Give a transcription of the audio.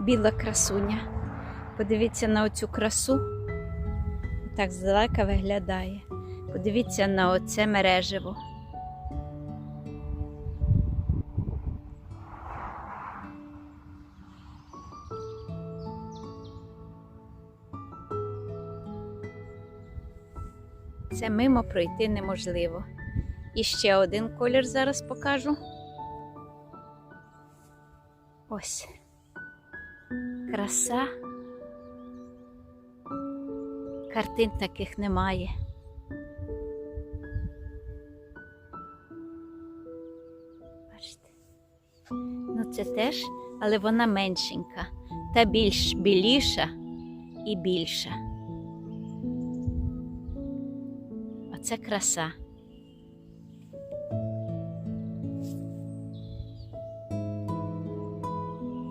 біла красуня. Подивіться на оцю красу. Так здалека виглядає. Подивіться на оце мереживо. Це мимо пройти неможливо. І ще один колір зараз покажу. Ось. Краса. Картин таких немає. Бачите? Ну, це теж, але вона меншенька. Та більш біліша і більша. Оце краса.